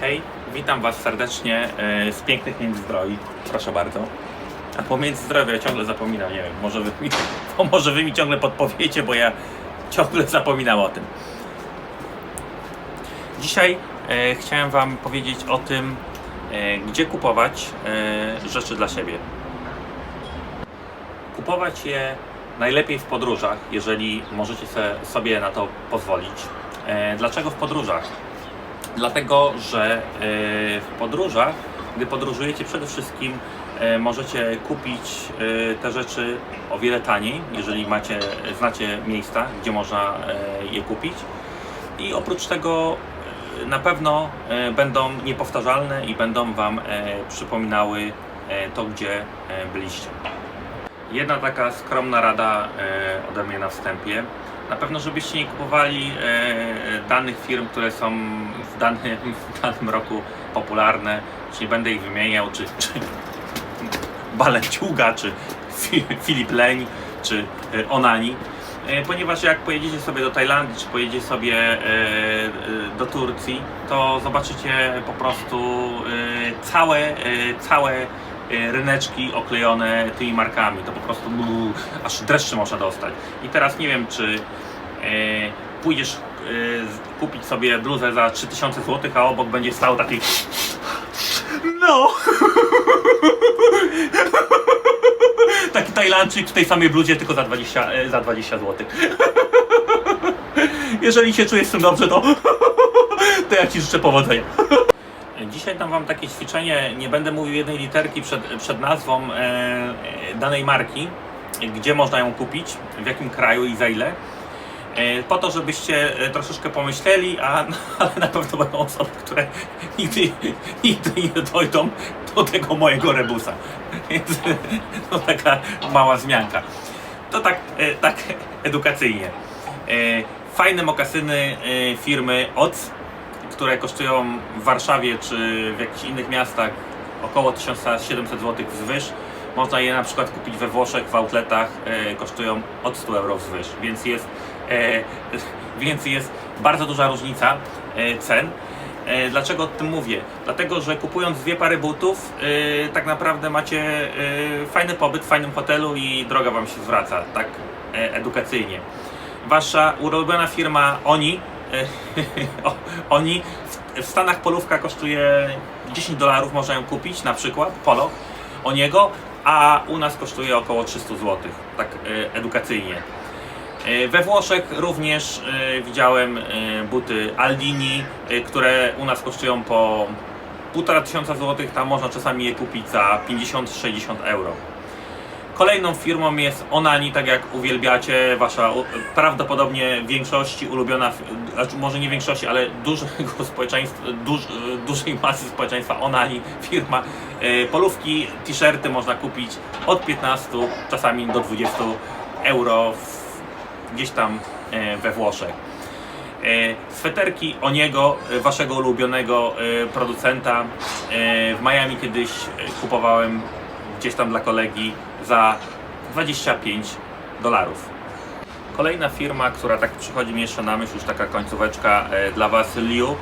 Hej, witam Was serdecznie e, z pięknych Międzyzdroi. Proszę bardzo. A po Międzyzdrowiu ja ciągle zapominam, nie wiem, może wy, mi, może wy mi ciągle podpowiecie, bo ja ciągle zapominam o tym. Dzisiaj e, chciałem Wam powiedzieć o tym, e, gdzie kupować e, rzeczy dla siebie. Kupować je najlepiej w podróżach, jeżeli możecie sobie na to pozwolić. E, dlaczego w podróżach? Dlatego, że e, w podróżach, gdy podróżujecie przede wszystkim, e, możecie kupić e, te rzeczy o wiele taniej, jeżeli macie, znacie miejsca, gdzie można je kupić. I oprócz tego na pewno będą niepowtarzalne i będą Wam przypominały to, gdzie byliście. Jedna taka skromna rada ode mnie na wstępie. Na pewno, żebyście nie kupowali e, danych firm, które są w danym, w danym roku popularne, czy nie będę ich wymieniał, czy, czy Balenciuga, czy Fi, Filip Leń, czy e, Onani. E, Ponieważ jak pojedziecie sobie do Tajlandii, czy pojedziecie sobie do Turcji, to zobaczycie po prostu całe, całe ryneczki oklejone tymi markami. To po prostu aż dreszcze można dostać. I teraz nie wiem, czy e, pójdziesz e, kupić sobie bluzę za 3000 zł, a obok będzie stał taki no! Taki Tajlandczyk w tej samej bluzie, tylko za 20, e, za 20 zł. Jeżeli się czujesz z tym dobrze, to, to ja Ci życzę powodzenia. Dzisiaj dam Wam takie ćwiczenie. Nie będę mówił jednej literki przed, przed nazwą e, e, danej marki, gdzie można ją kupić, w jakim kraju i za ile. E, Po to, żebyście troszeczkę pomyśleli, a ale na pewno będą osoby, które nigdy, nigdy nie dojdą do tego mojego rebusa. Więc to taka mała zmianka. To tak, tak edukacyjnie. Fajne mokasyny firmy OC, które kosztują w Warszawie czy w jakichś innych miastach około 1700 zł wzwyż. Można je na przykład kupić we Włoszech, w outletach, e, kosztują od 100 euro wzwyż, więc jest, e, więc jest bardzo duża różnica e, cen. E, Dlaczego o tym mówię? Dlatego, że kupując dwie pary butów, e, tak naprawdę macie e, fajny pobyt w fajnym hotelu i droga Wam się zwraca, tak e, edukacyjnie. Wasza ulubiona firma Oni, Oni w, w Stanach polówka kosztuje 10 dolarów, można ją kupić, na przykład polo Oniego, a u nas kosztuje około 300 zł, tak e, edukacyjnie. E, We Włoszech również e, widziałem buty Aldini, które u nas kosztują po 1,5 tysiąca złotych, tam można czasami je kupić za 50-60 euro. Kolejną firmą jest Onani, tak jak uwielbiacie, wasza prawdopodobnie większości ulubiona, znaczy może nie większości, ale dużego społeczeństwa, duż, dużej masy społeczeństwa Onani firma. E, Polówki, t-shirty można kupić od 15, czasami do 20 euro w, gdzieś tam e, we Włoszech. E, Sweterki Oniego, waszego ulubionego producenta. W Miami kiedyś kupowałem gdzieś tam dla kolegi za 25 dolarów. Kolejna firma, która tak przychodzi mi jeszcze na myśl, już taka końcóweczka e, dla Was, Liu.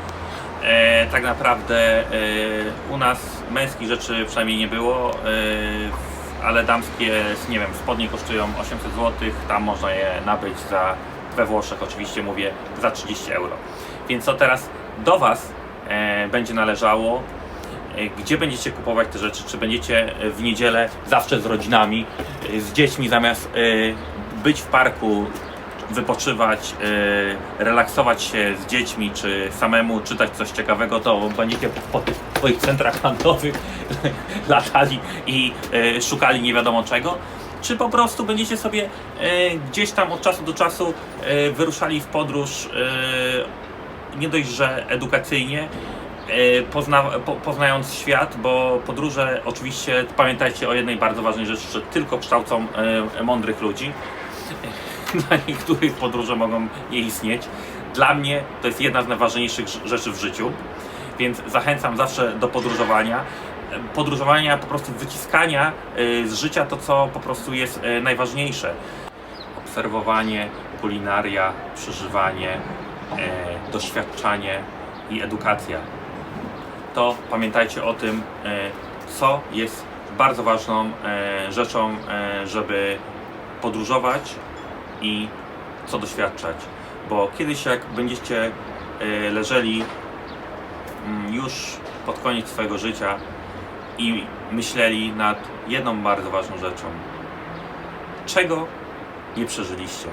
E, tak naprawdę e, u nas męskich rzeczy przynajmniej nie było, e, ale damskie, nie wiem, spodnie kosztują 800 zł, tam można je nabyć za, we Włoszech oczywiście mówię, za 30 euro. Więc co teraz do Was e, będzie należało, gdzie będziecie kupować te rzeczy, czy będziecie e, w niedzielę zawsze z rodzinami, e, z dziećmi zamiast e, być w parku, wypoczywać, e, relaksować się z dziećmi, czy samemu czytać coś ciekawego, to będziecie po, tych swoich centrach handlowych latali i e, szukali nie wiadomo czego. Czy po prostu będziecie sobie e, gdzieś tam od czasu do czasu e, wyruszali w podróż e, nie dość, że edukacyjnie, e, pozna, po, poznając świat, bo podróże oczywiście pamiętajcie o jednej bardzo ważnej rzeczy, że tylko kształcą e, mądrych ludzi. Dla niektórych podróże mogą nie istnieć. Dla mnie to jest jedna z najważniejszych rz- rzeczy w życiu, więc zachęcam zawsze do podróżowania. E, Podróżowania, po prostu wyciskania e, z życia to, co po prostu jest e, najważniejsze. Obserwowanie, kulinaria, przeżywanie, e, doświadczanie i edukacja. To pamiętajcie o tym, e, co jest bardzo ważną e, rzeczą, e, żeby podróżować i co doświadczać. Bo kiedyś jak będziecie leżeli mm, już pod koniec swojego życia i myśleli nad jedną bardzo ważną rzeczą. Czego nie przeżyliście?